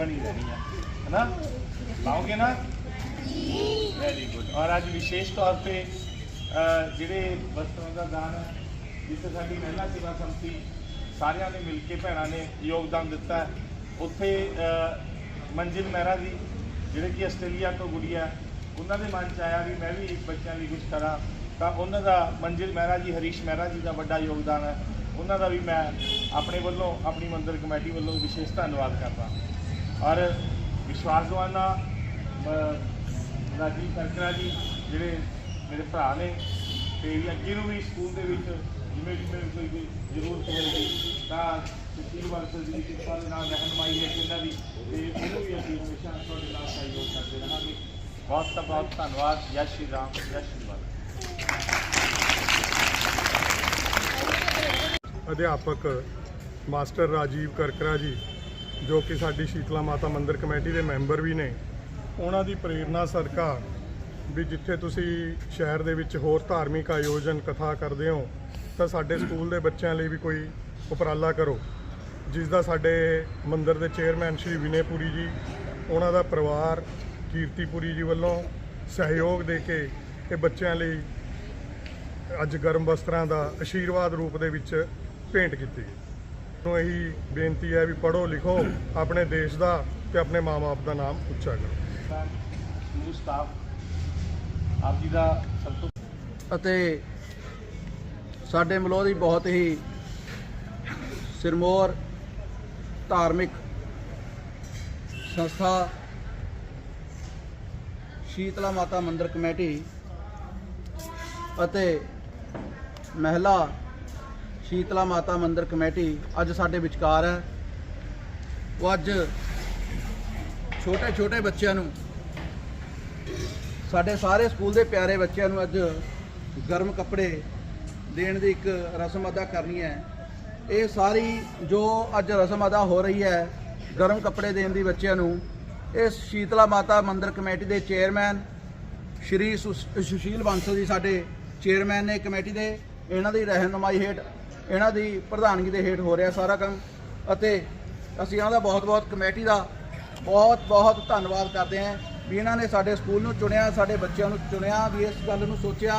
ਬਣੀ ਰਹਿਣੀ ਹੈ ਹੈਨਾ? ਲਾਓਗੇ ਨਾ? ਵੈਰੀ ਗੁੱਡ ਔਰ ਅੱਜ ਵਿਸ਼ੇਸ਼ ਤੌਰ ਤੇ ਜਿਹੜੇ ਵਸਤਰਾਂ ਦਾ ਦਾਨ ਹੈ ਜਿੱਥੇ ਸਾਡੀ ਮਹਿਲਾ ਸੇਵਾ ਸੰਮਤੀ ਸਾਰਿਆਂ ਨੇ ਮਿਲ ਕੇ ਭੈਣਾਂ ਨੇ ਯੋਗਦਾਨ ਦਿੱਤਾ ਉੱਥੇ ਮੰਜਿਲ ਮਹਿਰਾ ਜੀ ਜਿਹੜੇ ਕਿ ਆਸਟ੍ਰੇਲੀਆ ਤੋਂ ਗੁੜੀਆ ਹੈ, ਉਹਨਾਂ ਦੇ ਮਨ ਚ ਆਇਆ ਵੀ ਮੈਂ ਵੀ ਬੱਚਿਆਂ ਲਈ ਕੁਝ ਕਰਾਂ। ਤਾਂ ਉਹਨਾਂ ਦਾ ਮੰਜਿਲ ਮਹਿਰਾ ਜੀ ਹਰੀਸ਼ ਮਹਿਰਾ ਜੀ ਦਾ ਵੱਡਾ ਯੋਗਦਾਨ ਹੈ। ਉਹਨਾਂ ਦਾ ਵੀ ਮੈਂ ਆਪਣੇ ਵੱਲੋਂ ਆਪਣੀ ਮੰਦਰ ਕਮੇਟੀ ਵੱਲੋਂ ਵਿਸ਼ੇਸ਼ ਧੰਨਵਾਦ ਕਰਦਾ। ਔਰ ਵਿਸ਼ਵਾਸ ਦਵਾਨਾ ਰਾਜੀਵ ਕਰਕਰਾ ਜੀ, ਜਿਹੜੇ ਮੇਰੇ ਭਰਾ ਨੇ, ਤੇ ਅੱਗੇ ਨੂੰ ਵੀ ਸਕੂਲ ਦੇ ਵਿੱਚ ਜਿਵੇਂ ਜਿਵੇਂ ਕੋਈ ਵੀ ਜ਼ਰੂਰਤ ਹੋਵੇਗੀ ਤਾਂ ਸੁਖੀਲ ਵਰਸਲ ਜੀ ਦੀ ਕਿਰਪਾ ਦੇ ਨਾਲ ਰਹਿਨਮਾਈ ਹੈ ਇਹਨਾਂ ਦੀ, ਤੇ ਉਹਨੂੰ ਵੀ ਅਸੀਂ ਹਮੇਸ਼ਾ ਤੁਹਾਡੇ ਨਾਲ ਸਹਿਯੋਗ ਕਰਦੇ ਰਹਾਂਗੇ। ਬਹੁਤ ਤਾਂ ਬਹੁਤ ਧੰਨਵਾਦ। ਜੈ ਸ਼੍ਰੀ ਰਾਮ, ਜੈ ਸ਼੍ਰੀ ਬਾਲਾ ਅਧਿਆਪਕ ਮਾਸਟਰ ਰਾਜੀਵ ਕਰਕਰਾ ਜੀ ਜੋ ਕਿ ਸਾਡੀ ਸ਼ੀਤਲਾ ਮਾਤਾ ਮੰਦਿਰ ਕਮੇਟੀ ਦੇ ਮੈਂਬਰ ਵੀ ਨੇ, ਉਹਨਾਂ ਦੀ ਪ੍ਰੇਰਣਾ ਸਦਕਾ ਵੀ ਜਿੱਥੇ ਤੁਸੀਂ ਸ਼ਹਿਰ ਦੇ ਵਿੱਚ ਹੋਰ ਧਾਰਮਿਕ ਆਯੋਜਨ, ਕਥਾ ਕਰਦੇ ਹੋ, ਤਾਂ ਸਾਡੇ ਸਕੂਲ ਦੇ ਬੱਚਿਆਂ ਲਈ ਵੀ ਕੋਈ ਉਪਰਾਲਾ ਕਰੋ। ਜਿਸ ਦਾ ਸਾਡੇ ਮੰਦਿਰ ਦੇ ਚੇਅਰਮੈਨ ਸ਼੍ਰੀ ਵਿਨੇਪੁਰੀ ਜੀ, ਉਹਨਾਂ ਦਾ ਪਰਿਵਾਰ ਕੀਰਤੀਪੁਰੀ ਜੀ ਵੱਲੋਂ ਸਹਿਯੋਗ ਦੇ ਕੇ ਇਹ ਬੱਚਿਆਂ ਲਈ ਅੱਜ ਗਰਮ ਵਸਤਰਾਂ ਦਾ ਆਸ਼ੀਰਵਾਦ ਰੂਪ ਦੇ ਵਿੱਚ ਭੇਂਟ ਕੀਤੀ ਗਈ। ਨੂੰ ਇਹੀ ਬੇਨਤੀ ਹੈ ਵੀ ਪੜ੍ਹੋ ਲਿਖੋ ਆਪਣੇ ਦੇਸ਼ ਦਾ ਤੇ ਆਪਣੇ ਮਾਂ-ਬਾਪ ਦਾ ਨਾਮ ਉੱਚਾ ਕਰੋ। ਸਕੂਲ ਸਟਾਫ ਆਪ ਜੀ ਦਾ ਸਭ ਤੋਂ ਅਤੇ ਸਾਡੇ ਮਲੋਹ ਦੀ ਬਹੁਤ ਹੀ ਸਿਰਮੌਰ ਧਾਰਮਿਕ ਸੰਸਥਾ ਸ਼ੀਤਲਾ ਮਾਤਾ ਮੰਦਿਰ ਕਮੇਟੀ ਅਤੇ ਮਹਿਲਾ ਸ਼ੀਤਲਾ ਮਾਤਾ ਮੰਦਿਰ ਕਮੇਟੀ ਅੱਜ ਸਾਡੇ ਵਿਚਕਾਰ ਹੈ। ਉਹ ਅੱਜ ਛੋਟੇ ਛੋਟੇ ਬੱਚਿਆਂ ਨੂੰ, ਸਾਡੇ ਸਾਰੇ ਸਕੂਲ ਦੇ ਪਿਆਰੇ ਬੱਚਿਆਂ ਨੂੰ ਅੱਜ ਗਰਮ ਕੱਪੜੇ ਦੇਣ ਦੀ ਇੱਕ ਰਸਮ ਅਦਾ ਕਰਨੀ ਹੈ। ਇਹ ਸਾਰੀ ਜੋ ਅੱਜ ਰਸਮ ਅਦਾ ਹੋ ਰਹੀ ਹੈ, ਗਰਮ ਕੱਪੜੇ ਦੇਣ ਦੀ ਬੱਚਿਆਂ ਨੂੰ, ਇਹ ਸ਼ੀਤਲਾ ਮਾਤਾ ਮੰਦਿਰ ਕਮੇਟੀ ਦੇ ਚੇਅਰਮੈਨ ਸ਼੍ਰੀ ਸੁਸ਼ੀਲ ਬਾਂਸਲ ਜੀ ਸਾਡੇ ਚੇਅਰਮੈਨ ਨੇ ਕਮੇਟੀ ਦੇ। ਇਹਨਾਂ ਦੀ ਰਹਿਨੁਮਾਈ ਹੇਠ ਇਹਨਾਂ ਦੀ ਪ੍ਰਧਾਨਗੀ ਦੇ ਹੇਠ ਹੋ ਰਿਹਾ ਸਾਰਾ ਕੰਮ ਅਤੇ ਅਸੀਂ ਇਹਨਾਂ ਦਾ ਬਹੁਤ ਬਹੁਤ ਕਮੇਟੀ ਦਾ ਬਹੁਤ ਬਹੁਤ ਧੰਨਵਾਦ ਕਰਦੇ ਹਾਂ ਵੀ ਇਹਨਾਂ ਨੇ ਸਾਡੇ ਸਕੂਲ ਨੂੰ ਚੁਣਿਆ, ਸਾਡੇ ਬੱਚਿਆਂ ਨੂੰ ਚੁਣਿਆ, ਵੀ ਇਸ ਗੱਲ ਨੂੰ ਸੋਚਿਆ।